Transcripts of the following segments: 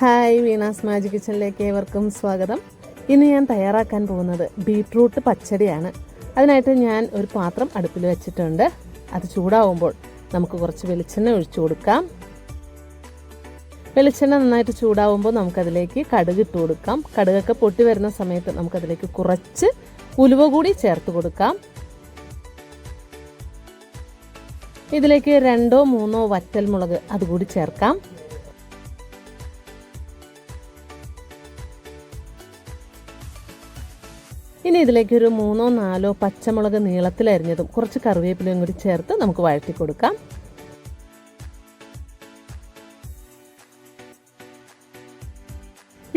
Hi Veena's magic കിച്ചണിലേക്ക് ഏവർക്കും സ്വാഗതം. ഇന്ന് ഞാൻ തയ്യാറാക്കാൻ പോകുന്നത് ബീട്രൂട്ട് പച്ചടിയാണ്. അതിനായിട്ട് ഞാൻ ഒരു പാത്രം അടുപ്പിൽ വെച്ചിട്ടുണ്ട്. അത് ചൂടാവുമ്പോൾ നമുക്ക് കുറച്ച് വെളിച്ചെണ്ണ ഒഴിച്ചു കൊടുക്കാം. വെളിച്ചെണ്ണ നന്നായിട്ട് ചൂടാവുമ്പോൾ നമുക്കതിലേക്ക് കടുക് ഇട്ട് കൊടുക്കാം. കടുകൊക്കെ പൊട്ടി വരുന്ന സമയത്ത് നമുക്കതിലേക്ക് കുറച്ച് ഉലുവ കൂടി ചേർത്ത് കൊടുക്കാം. ഇതിലേക്ക് രണ്ടോ മൂന്നോ വറ്റൽ മുളക് അതുകൂടി ചേർക്കാം. ഇനി ഇതിലേക്ക് ഒരു മൂന്നോ നാലോ പച്ചമുളക് നീളത്തിലരിഞ്ഞതും കുറച്ച് കറിവേപ്പിലയും കൂടി ചേർത്ത് നമുക്ക് വഴറ്റി കൊടുക്കാം.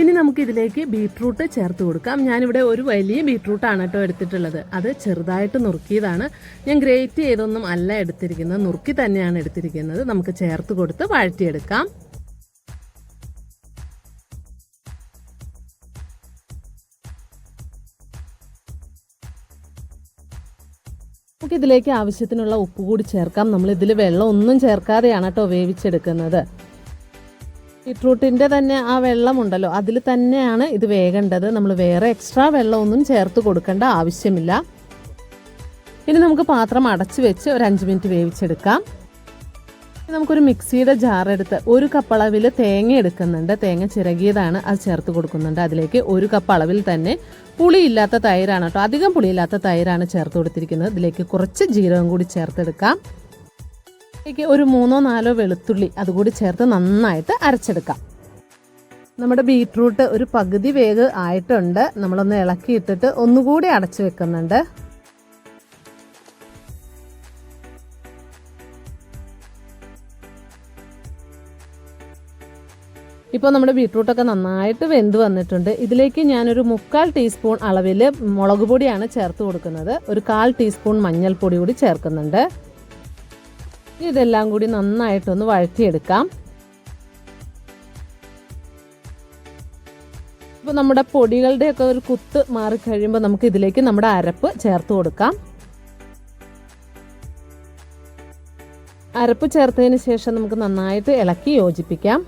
ഇനി നമുക്ക് ഇതിലേക്ക് ബീട്രൂട്ട് ചേർത്ത് കൊടുക്കാം. ഞാനിവിടെ ഒരു വലിയ ബീട്രൂട്ടാണ് കേട്ടോ എടുത്തിട്ടുള്ളത്. അത് ചെറുതായിട്ട് നുറുക്കിയതാണ്. ഞാൻ ഗ്രേറ്റ് ചെയ്തൊന്നും അല്ല എടുത്തിരിക്കുന്നത്. നുറുക്കി തന്നെയാണ് എടുത്തിരിക്കുന്നത്. നമുക്ക് ചേർത്ത് കൊടുത്ത് വഴറ്റിയെടുക്കാം. നമുക്ക് ഇതിലേക്ക് ആവശ്യത്തിനുള്ള ഉപ്പ് കൂടി ചേർക്കാം. നമ്മൾ ഇതിൽ വെള്ളം ഒന്നും ചേർക്കാതെയാണ് കേട്ടോ വേവിച്ചെടുക്കുന്നത്. ബീട്രൂട്ടിന്റെ തന്നെ ആ വെള്ളമുണ്ടല്ലോ അതിൽ തന്നെയാണ് ഇത് വേകേണ്ടത്. നമ്മൾ വേറെ എക്സ്ട്രാ വെള്ളമൊന്നും ചേർത്ത് കൊടുക്കേണ്ട ആവശ്യമില്ല. ഇനി നമുക്ക് പാത്രം അടച്ചു വെച്ച് ഒരു അഞ്ച് മിനിറ്റ് വേവിച്ചെടുക്കാം. നമുക്കൊരു മിക്സിയുടെ ജാർ എടുത്ത് ഒരു കപ്പ് അളവിൽ തേങ്ങ എടുക്കുന്നുണ്ട്. തേങ്ങ ചിരകിയതാണ് അത് ചേർത്ത് കൊടുക്കുന്നുണ്ട്. അതിലേക്ക് ഒരു കപ്പ് അളവിൽ തന്നെ പുളിയില്ലാത്ത തൈരാണ് കേട്ടോ. അധികം പുളിയില്ലാത്ത തൈരാണ് ചേർത്ത് കൊടുത്തിരിക്കുന്നത്. ഇതിലേക്ക് കുറച്ച് ജീരകം കൂടി ചേർത്തെടുക്കാം. ഇതിലേക്ക് ഒരു മൂന്നോ നാലോ വെളുത്തുള്ളി അതുകൂടി ചേർത്ത് നന്നായിട്ട് അരച്ചെടുക്കാം. നമ്മുടെ ബീട്രൂട്ട് ഒരു പകുതി വേഗ് ആയിട്ടുണ്ട്. നമ്മളൊന്ന് ഇളക്കിയിട്ടിട്ട് ഒന്നുകൂടി അടച്ചു വെക്കുന്നുണ്ട്. ഇപ്പോൾ നമ്മുടെ ബീട്രൂട്ടൊക്കെ നന്നായിട്ട് വെന്ത് വന്നിട്ടുണ്ട്. ഇതിലേക്ക് ഞാനൊരു മുക്കാൽ ടീസ്പൂൺ അളവിൽ മുളക് പൊടിയാണ് ചേർത്ത് കൊടുക്കുന്നത്. ഒരു കാൽ ടീസ്പൂൺ മഞ്ഞൾപ്പൊടി കൂടി ചേർക്കുന്നുണ്ട്. ഇതെല്ലാം കൂടി നന്നായിട്ടൊന്ന് വഴറ്റിയെടുക്കാം. ഇപ്പോൾ നമ്മുടെ പൊടികളുടെയൊക്കെ ഒരു കുത്ത് മാറിക്കഴിയുമ്പോൾ നമുക്ക് ഇതിലേക്ക് നമ്മുടെ അരപ്പ് ചേർത്ത് കൊടുക്കാം. അരപ്പ് ചേർത്തതിന് ശേഷം നമുക്ക് നന്നായിട്ട് ഇളക്കി യോജിപ്പിക്കാം.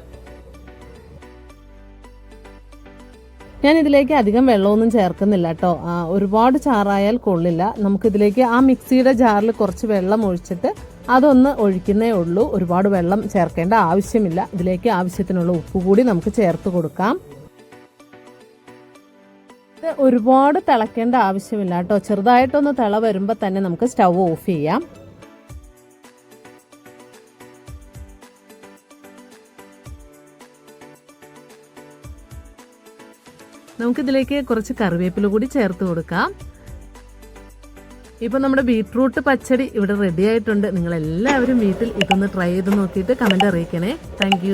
ഞാൻ ഇതിലേക്ക് അധികം വെള്ളമൊന്നും ചേർക്കുന്നില്ല കേട്ടോ. ഒരുപാട് ചാറായാൽ കൊള്ളില്ല. നമുക്കിതിലേക്ക് ആ മിക്സിയുടെ ജാറിൽ കുറച്ച് വെള്ളം ഒഴിച്ചിട്ട് അതൊന്ന് ഒഴിക്കുന്നേ ഉള്ളൂ. ഒരുപാട് വെള്ളം ചേർക്കേണ്ട ആവശ്യമില്ല. ഇതിലേക്ക് ആവശ്യത്തിനുള്ള ഉപ്പ് കൂടി നമുക്ക് ചേർത്ത് കൊടുക്കാം. ഒരുപാട് തിളക്കേണ്ട ആവശ്യമില്ല കേട്ടോ. ചെറുതായിട്ടൊന്ന് തിള വരുമ്പോൾ തന്നെ നമുക്ക് സ്റ്റൗ ഓഫ് ചെയ്യാം. നമുക്കിതിലേക്ക് കുറച്ച് കറിവേപ്പില കൂടി ചേർത്ത് കൊടുക്കാം. ഇപ്പം നമ്മുടെ ബീട്രൂട്ട് പച്ചടി ഇവിടെ റെഡി ആയിട്ടുണ്ട്. നിങ്ങൾ എല്ലാവരും വീട്ടിൽ ഇതൊന്ന് ട്രൈ ചെയ്ത് നോക്കിയിട്ട് കമന്റ് അറിയിക്കണേ. താങ്ക്